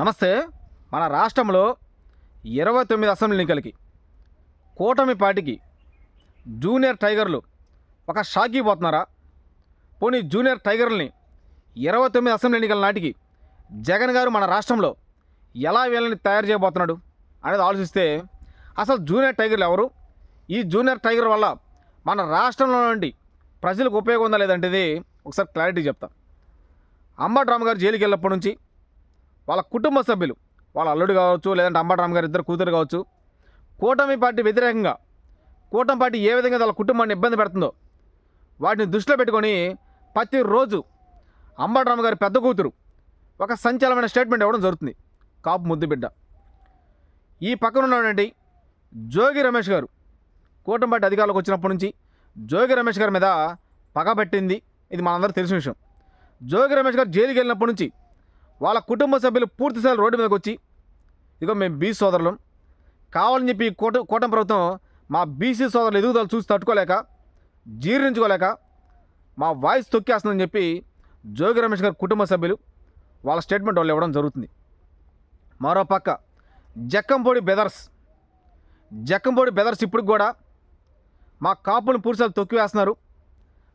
నమస్తే. మన రాష్ట్రంలో ఇరవై తొమ్మిది అసెంబ్లీ ఎన్నికలకి కూటమి పార్టీకి జూనియర్ టైగర్లు ఒక షాకీ పోతున్నారా? పోనీ జూనియర్ టైగర్లని ఇరవై తొమ్మిది అసెంబ్లీ ఎన్నికల నాటికి జగన్ గారు మన రాష్ట్రంలో ఎలా వీళ్ళని తయారు చేయబోతున్నాడు అనేది ఆలోచిస్తే అసలు జూనియర్ టైగర్లు ఎవరు? ఈ జూనియర్ టైగర్ వల్ల మన రాష్ట్రంలో నుండి ప్రజలకు ఉపయోగం ఉందా లేదంటేది ఒకసారి క్లారిటీ చెప్తా. అంబట్రామ్ గారు జైలుకి వెళ్ళినప్పటి నుంచి వాళ్ళ కుటుంబ సభ్యులు వాళ్ళ అల్లుడు కావచ్చు లేదంటే అంబటరామ్ గారు ఇద్దరు కూతురు కావచ్చు కూటమి పార్టీ వ్యతిరేకంగా కూటమి పార్టీ ఏ విధంగా వాళ్ళ కుటుంబాన్ని ఇబ్బంది పెడుతుందో వాటిని దృష్టిలో పెట్టుకొని ప్రతిరోజు అంబటరామ్ గారి పెద్ద కూతురు ఒక సంచలనమైన స్టేట్మెంట్ ఇవ్వడం జరుగుతుంది. కాపు ముద్దు బిడ్డ. ఈ పక్కన ఉన్నటువంటి జోగి రమేష్ గారు కూటమి పార్టీ అధికారులకు వచ్చినప్పటి నుంచి జోగి రమేష్ గారి మీద పగబెట్టింది ఇది మనందరూ తెలిసిన విషయం. జోగి రమేష్ గారు జైలుకి వెళ్ళినప్పటి నుంచి వాళ్ళ కుటుంబ సభ్యులు పూర్తిసార్లు రోడ్డు మీదకి వచ్చి ఇదిగో మేము బీసీ సోదరులం కావాలని చెప్పి కూట కూటమి ప్రభుత్వం మా బీసీ సోదరులు ఎదుగుదల చూసి తట్టుకోలేక జీర్ణించుకోలేక మా వాయిస్ తొక్కేస్తుందని చెప్పి జోగి రమేష్ గారి కుటుంబ సభ్యులు వాళ్ళ స్టేట్మెంట్ వాళ్ళు ఇవ్వడం జరుగుతుంది. మరో పక్క జక్కంపొడి బెదర్స్ జక్కంపొడి బెదర్స్ ఇప్పుడు కూడా మా కాపులను పురుషాలు తొక్కివేస్తున్నారు.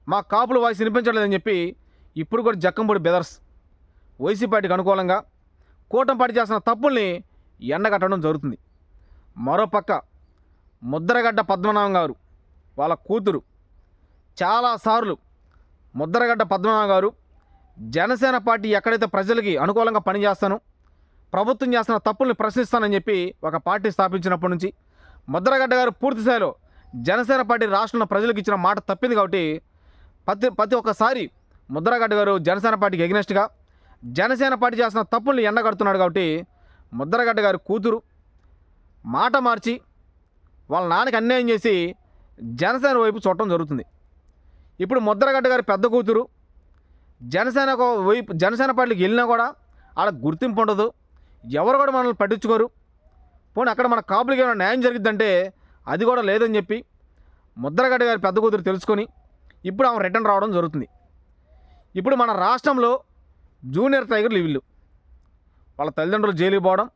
మా కాపుల వాయిస్ వినిపించలేదని చెప్పి ఇప్పుడు కూడా జక్కంపొడి బెదర్స్ వైసీ పార్టీకి అనుకూలంగా కూటంపాటి చేసిన చేస్తున్న తప్పుల్ని ఎండగట్టడం జరుగుతుంది. మరోపక్క ముద్రగడ్డ పద్మనాభం గారు వాళ్ళ కూతురు చాలాసార్లు ముద్రగడ్డ పద్మనాభం గారు జనసేన పార్టీ ఎక్కడైతే ప్రజలకి అనుకూలంగా పనిచేస్తాను ప్రభుత్వం చేస్తున్న తప్పుల్ని ప్రశ్నిస్తానని చెప్పి ఒక పార్టీ స్థాపించినప్పటి నుంచి ముద్రగడ్డ గారు పూర్తి స్థాయిలో జనసేన పార్టీ రాష్ట్రంలో ప్రజలకు ఇచ్చిన మాట తప్పింది కాబట్టి ప్రతి ప్రతి ఒక్కసారి ముద్రగడ్డ గారు జనసేన పార్టీకి ఎగ్నెస్ట్గా జనసేన పార్టీ చేస్తున్న తప్పుల్ని ఎండగడుతున్నాడు కాబట్టి ముద్రగడ్డ గారి కూతురు మాట మార్చి వాళ్ళ నాన్నకి అన్యాయం చేసి జనసేన వైపు చూడటం జరుగుతుంది. ఇప్పుడు ముద్రగడ్డ గారి పెద్ద కూతురు జనసేన వైపు జనసేన పార్టీకి వెళ్ళినా కూడా వాళ్ళకి గుర్తింపు ఉండదు. ఎవరు కూడా మనల్ని పట్టించుకోరు. పోనీ అక్కడ మన కాపులకి ఏమైనా న్యాయం జరిగిద్దంటే అది కూడా లేదని చెప్పి ముద్రగడ్డ గారి పెద్ద కూతురు తెలుసుకొని ఇప్పుడు ఆమె రిటర్న్ రావడం జరుగుతుంది. ఇప్పుడు మన రాష్ట్రంలో జూనియర్ టైగర్లు వీళ్ళు వాళ్ళ తల్లిదండ్రులు జైలుకి పోవడం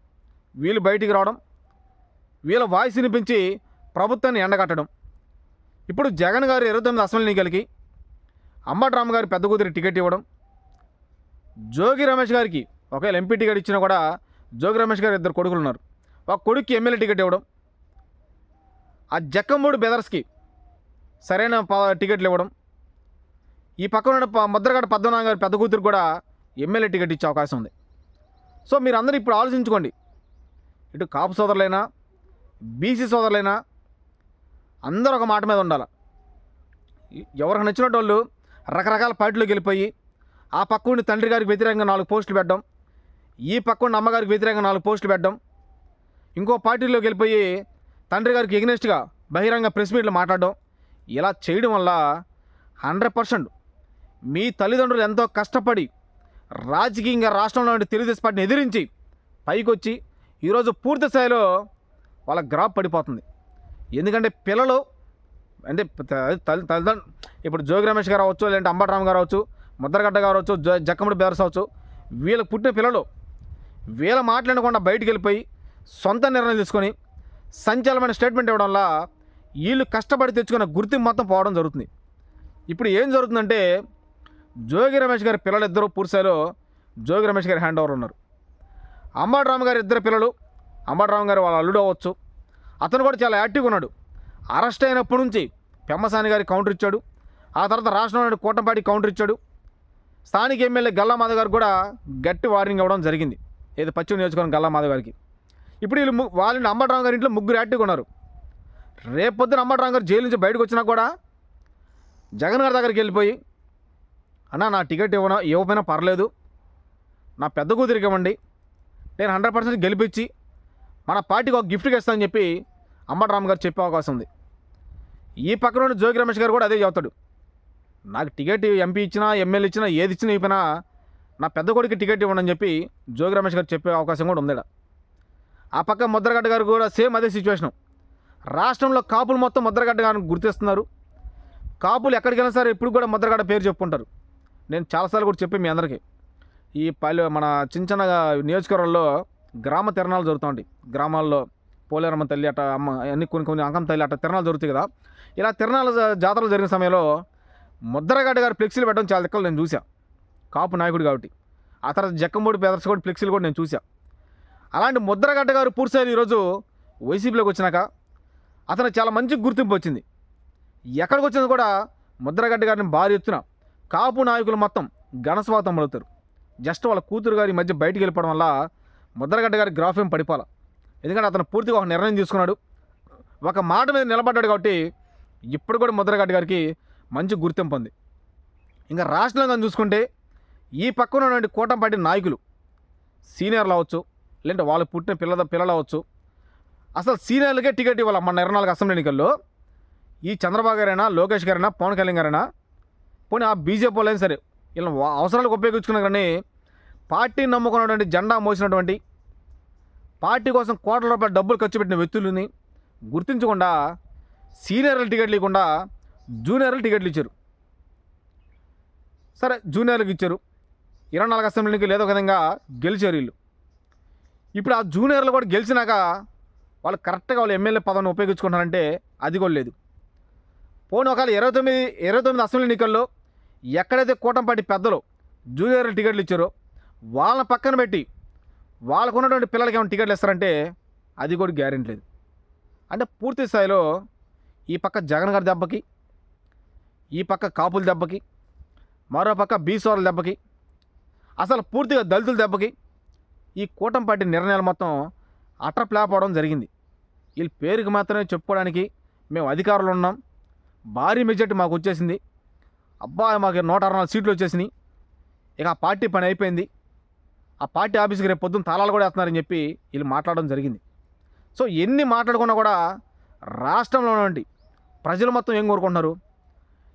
వీళ్ళు బయటికి రావడం వీళ్ళ వాయిస్ వినిపించి ప్రభుత్వాన్ని ఎండగట్టడం. ఇప్పుడు జగన్ గారు ఇరవై తొమ్మిది అసెంబ్లీ ఎన్నికలకి అంబటరామ్ గారి పెద్ద కూతురి టికెట్ ఇవ్వడం జోగి రమేష్ గారికి ఒకవేళ ఎంపీ టికెట్ ఇచ్చినా కూడా జోగి రమేష్ గారు ఇద్దరు కొడుకులు ఉన్నారు. ఒక కొడుక్కి ఎమ్మెల్యే టికెట్ ఇవ్వడం ఆ జక్కంబూడి బెదర్స్కి సరైన ప- టికెట్లు ఇవ్వడం ఈ పక్కన ఉన్న ముద్రగడ పద్మనాభం గారి పెద్ద కూతురు కూడా ఎమ్మెల్యే టికెట్ ఇచ్చే అవకాశం ఉంది. సో మీరు అందరూ ఇప్పుడు ఆలోచించుకోండి. ఇటు కాపు సోదరులైనా బీసీ సోదరులైనా అందరూ ఒక మాట మీద ఉండాలి. ఎవరికి నచ్చినట్టు వాళ్ళు రకరకాల పార్టీలోకి వెళ్ళిపోయి ఆ పక్క ఉండి తండ్రి గారికి వ్యతిరేకంగా నాలుగు పోస్టులు పెట్టడం ఈ పక్క ఉండి అమ్మగారికి వ్యతిరేకంగా నాలుగు పోస్టులు పెట్టడం ఇంకో పార్టీలోకి వెళ్ళిపోయి తండ్రి గారికి ఎగ్నెస్ట్గా బహిరంగ ప్రెస్ మీట్లు మాట్లాడడం ఇలా చేయడం వల్ల హండ్రెడ్ పర్సెంట్ మీ తల్లిదండ్రులు ఎంతో కష్టపడి రాజకీయంగా రాష్ట్రంలో తెలుగుదేశం పార్టీని ఎదిరించి పైకి వచ్చి ఈరోజు పూర్తి స్థాయిలో వాళ్ళ గ్రాఫ్ పడిపోతుంది. ఎందుకంటే పిల్లలు అంటే తల్లిదండ్రులు ఇప్పుడు జోగి రమేష్ గారు అవ్వచ్చు లేదంటే అంబటరామ్ గారు అవ్వచ్చు ముద్రగడ్డ గారు అవ్వచ్చు జ- జక్కముడి బెదర్స్ అవ్వచ్చు వీళ్ళకి పుట్టిన పిల్లలు వీళ్ళ మాట్లాడకుండా బయటికి వెళ్ళిపోయి సొంత నిర్ణయం తీసుకొని సంచలనమైన స్టేట్మెంట్ ఇవ్వడం వల్ల వీళ్ళు కష్టపడి తెచ్చుకున్న గుర్తింపు మొత్తం పోవడం జరుగుతుంది. ఇప్పుడు ఏం జరుగుతుందంటే జోగి రమేష్ గారి పిల్లలు పూర్సాలో జోగి రమేష్ గారి హ్యాండ్ ఓవర్ ఉన్నారు. అంబటరామ్ గారి ఇద్దరు పిల్లలు అంబటరామ్ గారు వాళ్ళ అల్లుడు అవ్వచ్చు. అతను కూడా చాలా యాక్టివ్గా ఉన్నాడు. అరెస్ట్ అయినప్పటి నుంచి పెమ్మసాని గారి కౌంటర్ ఇచ్చాడు. ఆ తర్వాత రాష్ట్రంలో కూటంపాటి కౌంటర్ ఇచ్చాడు. స్థానిక ఎమ్మెల్యే గల్లామాధ గారు కూడా గట్టి వార్నింగ్ అవ్వడం జరిగింది. ఏది పశ్చిమ నియోజకవర్గం గల్లామాధ గారికి. ఇప్పుడు వీళ్ళు వాళ్ళని అంబటరామ్ గారి ఇంట్లో ముగ్గురు యాక్టివ్గా ఉన్నారు. రేపొద్దున అంబటరామ్ గారు జైలు నుంచి బయటకు వచ్చినా కూడా జగన్ గారి దగ్గరికి వెళ్ళిపోయి అన్న నా టికెట్ ఇవ్వన ఇవ్వకపోయినా పర్లేదు. నా పెద్ద కూతురికి ఇవ్వండి. నేను హండ్రెడ్ పర్సెంట్ గెలిపించి మన పార్టీకి ఒక గిఫ్ట్గా ఇస్తానని చెప్పి అంబటరామ్ గారు చెప్పే అవకాశం ఉంది. ఈ పక్కన ఉన్న జోగి రమేష్ గారు కూడా అదే చెబుతాడు. నాకు టికెట్ ఎంపీ ఇచ్చినా ఎమ్మెల్యే ఇచ్చినా ఏది ఇచ్చినా ఇవ్వనా నా పెద్ద కొడుకు టికెట్ ఇవ్వండి అని చెప్పి జోగి రమేష్ గారు చెప్పే అవకాశం కూడా ఉంది ఆ పక్క ముద్రగడ్డ గారు కూడా సేమ్ అదే సిచ్యువేషను. రాష్ట్రంలో కాపులు మొత్తం ముద్రగడ్డ గారిని గుర్తిస్తున్నారు. కాపులు ఎక్కడికైనా సరే ఇప్పుడు కూడా ముద్రగడ్డ పేరు చెప్పుకుంటారు. నేను చాలాసార్లు కూడా చెప్పి మీ అందరికీ. ఈ పల్లె మన చిన్న చిన్న నియోజకవర్గంలో గ్రామ తిరణాలు జరుగుతూ ఉంటాయి గ్రామాల్లో పోలేరమ్మ తల్లి అట్ట అమ్మ అన్ని కొన్ని కొన్ని అంకం తల్లి అట్ట తిరణాలు జరుగుతాయి కదా. ఇలా తిరణాల జా- జాతరలు జరిగిన సమయంలో ముద్రగడ్డ గారు ఫ్లెక్సీలు పెట్టడం చాలా దిక్కలు నేను చూసా కాపు నాయకుడు కాబట్టి. ఆ తర్వాత జక్కంబోడి బ్రదర్స్ కూడా ఫ్లెక్సీలు కూడా నేను చూసా అలాంటి ముద్రగడ్డ గారు పూర్తిసారి ఈరోజు వైసీపీలోకి వచ్చినాక అతను చాలా మంచి గుర్తింపు వచ్చింది. ఎక్కడికి వచ్చినా కూడా ముద్రగడ్డ గారిని భారీ ఎత్తున కాపు నాయకులు మొత్తం ఘనస్వాతం పలుకుతారు. జస్ట్ వాళ్ళ కూతురు గారి ఈ మధ్య బయటికి వెళ్ళిపోవడం వల్ల ముద్రగడ్డ గారి గ్రాఫ్ ఏం పడిపోల. ఎందుకంటే అతను పూర్తిగా ఒక నిర్ణయం తీసుకున్నాడు. ఒక మాట మీద నిలబడ్డాడు కాబట్టి ఇప్పుడు కూడా ముద్రగడ్డ గారికి మంచి గుర్తింపు ఉంది. ఇంకా రాష్ట్రంగా చూసుకుంటే ఈ పక్కన ఉన్నటువంటి కూటంపాటి నాయకులు సీనియర్లు అవ్వచ్చు లేదంటే వాళ్ళు పుట్టిన పిల్లల పిల్లలు అవ్వచ్చు. అసలు సీనియర్లకే టికెట్ ఇవ్వాలి మన ఇరవై నాలుగు అసెంబ్లీ ఎన్నికల్లో. ఈ చంద్రబాబు గారైనా లోకేష్ గారైనా పవన్ కళ్యాణ్ గారైనా పోనీ ఆ బీజేపీ వాళ్ళైనా సరే వీళ్ళని అవసరాలకు ఉపయోగించుకున్నా కానీ పార్టీ నమ్ముకున్నటువంటి జెండా మోసినటువంటి పార్టీ కోసం కోట్ల రూపాయల డబ్బులు ఖర్చు పెట్టిన వ్యక్తులని గుర్తించకుండా సీనియర్లు టికెట్లు ఇవ్వకుండా జూనియర్లు టికెట్లు ఇచ్చారు. సరే జూనియర్లకు ఇచ్చారు. ఇరవై నాలుగు అసెంబ్లీకి లేదో విధంగా గెలిచారు వీళ్ళు. ఇప్పుడు ఆ జూనియర్లు కూడా గెలిచినాక వాళ్ళు కరెక్ట్గా వాళ్ళు ఎమ్మెల్యే పదవిని ఉపయోగించుకుంటారంటే అది కూడా లేదు. పోను ఒకవేళ ఇరవై తొమ్మిది ఇరవై తొమ్మిది అసెంబ్లీ ఎన్నికల్లో ఎక్కడైతే కూటంపాటి పెద్దలు జూనియర్ టికెట్లు ఇచ్చారో వాళ్ళని పక్కన పెట్టి వాళ్ళకు ఉన్నటువంటి పిల్లలకి ఏమైనా టికెట్లు ఇస్తారంటే అది కూడా గ్యారెంటీ లేదు. అంటే పూర్తి స్థాయిలో ఈ పక్క జగన్ గారి దెబ్బకి ఈ పక్క కాపుల దెబ్బకి మరో పక్క బీసోర్ల దెబ్బకి అసలు పూర్తిగా దళితుల దెబ్బకి ఈ కూటంపాటి నిర్ణయాలు మొత్తం అట్రప్లాప్ అవడం జరిగింది. వీళ్ళ పేరుకి మాత్రమే చెప్పుకోవడానికి మేము అధికారులు ఉన్నాం. భారీ మెజార్టీ మాకు వచ్చేసింది. అబ్బా మాకు నూట అరవై నాలుగు సీట్లు వచ్చేసినాయి. ఇక ఆ పార్టీ పని అయిపోయింది. ఆ పార్టీ ఆఫీస్కి రేపు పొద్దున్న తాళాలు కూడా వేస్తున్నారని చెప్పి వీళ్ళు మాట్లాడడం జరిగింది. సో ఎన్ని మాట్లాడుకున్నా కూడా రాష్ట్రంలో ప్రజలు మొత్తం ఏం కోరుకుంటున్నారు?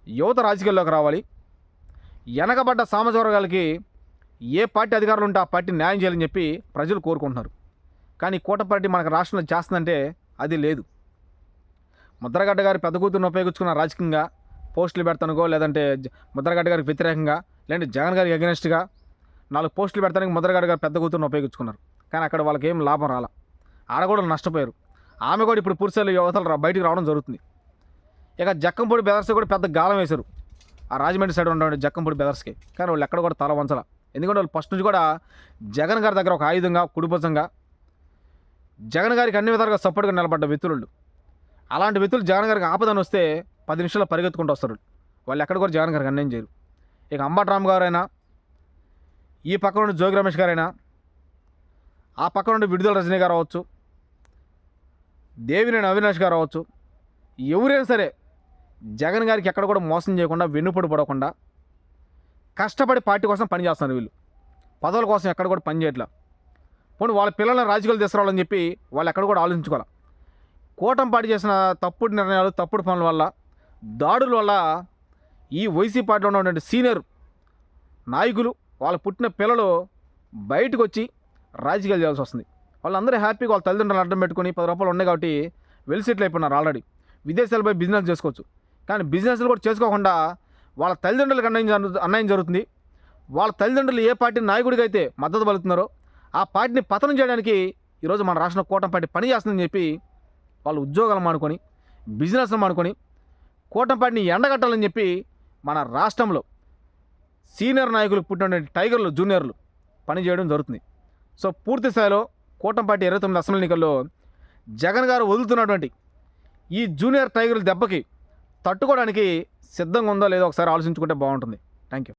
యువత రాజకీయాల్లోకి రావాలి. వెనకబడ్డ సామాజిక వర్గాలకి ఏ పార్టీ అధికారులు ఉంటే ఆ పార్టీ న్యాయం చేయాలని చెప్పి ప్రజలు కోరుకుంటున్నారు. కానీ కూట పార్టీ మనకు రాష్ట్రంలో చేస్తుందంటే అది లేదు. ముద్రగడ్డ గారి పెద్ద కూతురుని ఉపయోగించుకున్న రాజకీయంగా పోస్టులు పెడతానుకో లేదంటే జ- ముద్రగడ్డ గారికి వ్యతిరేకంగా లేదంటే జగన్ గారికి అగెనిస్ట్గా నాలుగు పోస్టులు పెడతానికి ముద్రగడ్డ గారు పెద్ద కూతురుని ఉపయోగించుకున్నారు. కానీ అక్కడ వాళ్ళకి ఏం లాభం రాల. ఆడ కూడా నష్టపోయారు. ఆమె కూడా ఇప్పుడు పురుషులు యువతలు రా- బయటికి రావడం జరుగుతుంది. ఇక జక్కంపూడి బెదర్స్ కూడా పెద్ద గాలం వేశారు. ఆ రాజమండ్రి సైడ్ ఉండే జక్కంపూడి బెదర్స్కి కానీ వాళ్ళు ఎక్కడ కూడా తల వంచల. ఎందుకంటే వాళ్ళు ఫస్ట్ నుంచి కూడా జగన్ గారి దగ్గర ఒక ఆయుధంగా కుడిభుజంగా జగన్ గారికి అన్ని విధాలుగా సపోర్ట్గా నిలబడ్డ వ్యక్తులు అలాంటి వ్యక్తులు జగన్ గారికి ఆపదని వస్తే పది నిమిషాలు పరిగెత్తుకుంటూ వస్తారు. వాళ్ళు ఎక్కడ కూడా జగన్ గారికి అన్యాయం చేయరు. ఇక అంబట్రామ్ గారైనా ఈ పక్క నుండి జోగి రమేష్ గారైనా ఆ పక్క నుండి విడుదల రజనీ గారు అవ్వచ్చు దేవినేని అవినాష్ గారు అవ్వచ్చు ఎవరైనా సరే జగన్ గారికి ఎక్కడ కూడా మోసం చేయకుండా వెన్నుపడి పడకుండా కష్టపడి పార్టీ కోసం పనిచేస్తున్నారు వీళ్ళు. పదవుల కోసం ఎక్కడ కూడా పని చేయట్లా. పోనీ వాళ్ళ పిల్లల్ని రాజకీయాలు తీసుకురావాలని చెప్పి వాళ్ళు ఎక్కడ కూడా ఆలోచించుకోవాలి? కూటంపాటి చేసిన తప్పుడు నిర్ణయాలు తప్పుడు పనుల వల్ల దాడుల వల్ల ఈ వైసీ పార్టీలో ఉన్నటువంటి సీనియర్ నాయకులు వాళ్ళ పుట్టిన పిల్లలు బయటకు వచ్చి రాజకీయాలు చేయాల్సి వస్తుంది. వాళ్ళందరూ హ్యాపీగా వాళ్ళ తల్లిదండ్రులు అడ్డం పెట్టుకుని పది రూపాయలు ఉన్నాయి కాబట్టి వెల్ సెటిల్ అయిపోయినారు ఆల్రెడీ. విదేశాలపై బిజినెస్ చేసుకోవచ్చు. కానీ బిజినెస్లు కూడా చేసుకోకుండా వాళ్ళ తల్లిదండ్రులకు అన్యాయం జరుగు అన్యాయం జరుగుతుంది. వాళ్ళ తల్లిదండ్రులు ఏ పార్టీ నాయకుడికి అయితే మద్దతు పలుకుతున్నారో ఆ పార్టీని పతనం చేయడానికి ఈరోజు మన రాష్ట్రంలో కూటమి పార్టీ పని చేస్తుందని చెప్పి వాళ్ళు ఉద్యోగాలు మానుకొని బిజినెస్ మానుకొని కూటంపాటిని ఎండగట్టాలని చెప్పి మన రాష్ట్రంలో సీనియర్ నాయకులకు పుట్టినటువంటి టైగర్లు జూనియర్లు పనిచేయడం జరుగుతుంది. సో పూర్తి స్థాయిలో కూటంపాటి ఇరవై తొమ్మిది అసెంబ్లీ ఎన్నికల్లో జగన్ గారు వదులుతున్నటువంటి ఈ జూనియర్ టైగర్ల దెబ్బకి తట్టుకోవడానికి సిద్ధంగా ఉందో లేదో ఒకసారి ఆలోచించుకుంటే బాగుంటుంది. Thank you